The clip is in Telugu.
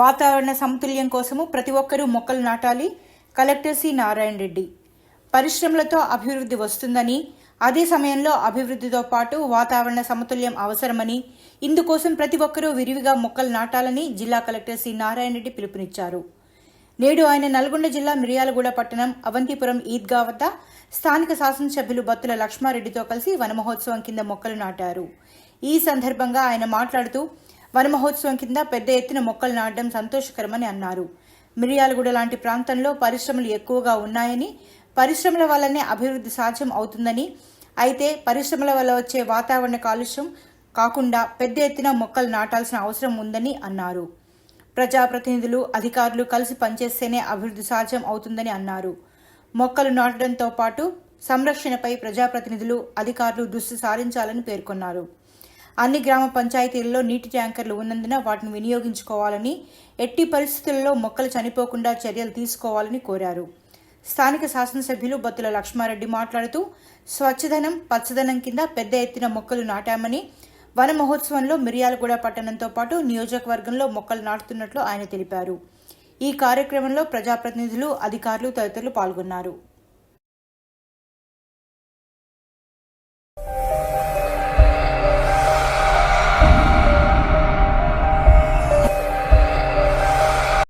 వాతావరణ సమతుల్యం కోసము ప్రతి ఒక్కరూ మొక్కలు నాటాలి. Collector C Narayana Reddy. పరిశ్రమలతో అభివృద్ధి వస్తుందని అదే సమయంలో అభివృద్ధితో పాటు వాతావరణ సమతుల్యం అవసరమని ఇందుకోసం ప్రతి ఒక్కరూ విరివిగా మొక్కలు నాటాలని జిల్లా కలెక్టర్ సి నారాయణ రెడ్డి పిలుపునిచ్చారు. నేడు ఆయన నల్గొండ జిల్లా మిర్యాలగూడ పట్టణం అవంతిపురం ఈద్గా వద్ద స్థానిక శాసనసభ్యులు బత్తుల లక్ష్మారెడ్డితో కలిసి వనమహోత్సవం కింద మొక్కలు నాటారు. ఈ సందర్భంగా ఆయన మాట్లాడుతూ వనమహోత్సవం కింద పెద్ద ఎత్తున మొక్కలు నాటడం సంతోషకరమని అన్నారు. మిరియాలగూడ లాంటి ప్రాంతంలో పరిశ్రమలు ఎక్కువగా ఉన్నాయని పరిశ్రమల వల్లనే అభివృద్ధి సాధ్యం అవుతుందని అయితే పరిశ్రమల వల్ల వచ్చే వాతావరణ కాలుష్యం కాకుండా పెద్ద ఎత్తున మొక్కలు నాటాల్సిన అవసరం ఉందని అన్నారు. ప్రజాప్రతినిధులు అధికారులు కలిసి పనిచేస్తేనే అభివృద్ధి సాధ్యం అవుతుందని అన్నారు. మొక్కలు నాటడంతో పాటు సంరక్షణపై ప్రజాప్రతినిధులు అధికారులు దృష్టి సారించాలని పేర్కొన్నారు. అన్ని గ్రామ పంచాయతీలలో నీటి ట్యాంకర్లు ఉన్నందున వాటిని వినియోగించుకోవాలని ఎట్టి పరిస్థితుల్లో మొక్కలు చనిపోకుండా చర్యలు తీసుకోవాలని కోరారు. స్థానిక శాసనసభ్యులు బత్తుల లక్ష్మారెడ్డి మాట్లాడుతూ స్వచ్ఛదనం పచ్చదనం కింద పెద్ద ఎత్తున మొక్కలు నాటామని వన మహోత్సవంలో మిర్యాలగూడ పట్టణంతో పాటు నియోజకవర్గంలో మొక్కలు నాటుతున్నట్లు ఆయన తెలిపారు. ఈ కార్యక్రమంలో ప్రజాప్రతినిధులు అధికారులు తదితరులు పాల్గొన్నారు.